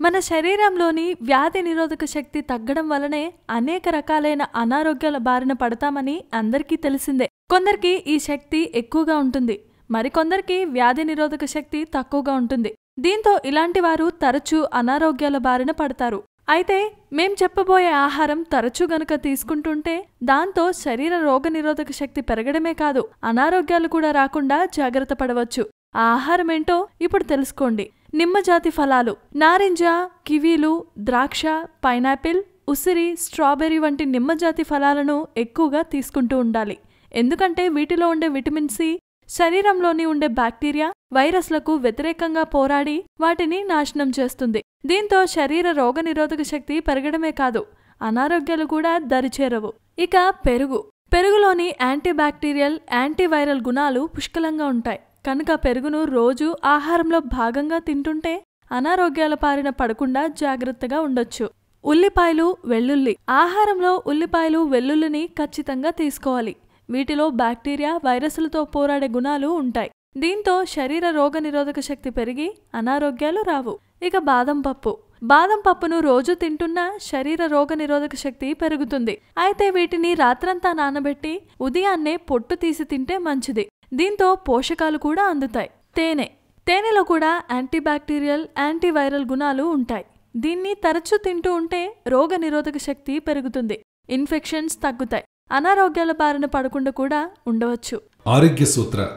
మన శరీరంలోని వ్యాధి నిరోధక శక్తి తగ్గడం వలనే అనేక రకాలైన అనారోగ్యాల బారిన పడతామని అందరికీ తెలిసిందే. కొందరికి ఈ శక్తి ఎక్కువగా ఉంటుంది. మరికొందరికి వ్యాధి నిరోధక శక్తి తక్కువగా ఉంటుంది. దీంతో ఇలాంటి వారు తరచూ అనారోగ్యాల బారిన పడతారు. అయితే మేం చెప్పబోయే ఆహారం తరచూ గనుక తీసుకుంటుంటే దాంతో శరీర రోగనిరోధక శక్తి పెరగడమే కాదు అనారోగ్యాలు కూడా రాకుండా జాగ్రత్త పడవచ్చు. ఆ ఆహారం ఏంటో ఇప్పుడు తెలుసుకోండి. నిమ్మజాతి ఫలాలు. నారింజ కివీలు ద్రాక్ష పైనాపిల్ ఉసిరి స్ట్రాబెర్రీ వంటి నిమ్మజాతి ఫలాలను ఎక్కువగా తీసుకుంటూ ఉండాలి. ఎందుకంటే వీటిలో ఉండే విటమిన్ సి శరీరంలోని ఉండే బ్యాక్టీరియా వైరస్లకు వ్యతిరేకంగా పోరాడి వాటిని నాశనం చేస్తుంది. దీంతో శరీర రోగనిరోధక శక్తి పెరగడమే కాదు అనారోగ్యాలు కూడా దరిచేరవు. ఇక పెరుగు. పెరుగులోని యాంటీబ్యాక్టీరియల్ యాంటీవైరల్ గుణాలు పుష్కలంగా ఉంటాయి. కనుక పెరుగును రోజు ఆహారంలో భాగంగా తింటుంటే అనారోగ్యాల పారిన పడకుండా జాగ్రత్తగా ఉండొచ్చు. ఉల్లిపాయలు వెల్లుల్లి. ఆహారంలో ఉల్లిపాయలు వెల్లుల్లిని ఖచ్చితంగా తీసుకోవాలి. వీటిలో బ్యాక్టీరియా వైరస్లతో పోరాడే గుణాలు ఉంటాయి. దీంతో శరీర రోగనిరోధక శక్తి పెరిగి అనారోగ్యాలు రావు. ఇక బాదం పప్పు. బాదం పప్పును రోజు తింటున్నా శరీర రోగనిరోధక శక్తి పెరుగుతుంది. అయితే వీటిని రాత్రంతా నానబెట్టి ఉదయాన్నే పొట్టు తీసి తింటే మంచిది. దీంతో పోషకాలు కూడా అందుతాయి. తేనె. తేనెలో కూడా యాంటీబ్యాక్టీరియల్ యాంటీవైరల్ గుణాలు ఉంటాయి. దీన్ని తరచూ తింటూ ఉంటే రోగ నిరోధక శక్తి పెరుగుతుంది. ఇన్ఫెక్షన్స్ తగ్గుతాయి. అనారోగ్యాల బారిన పడకుండా కూడా ఉండవచ్చు. ఆరోగ్య సూత్ర.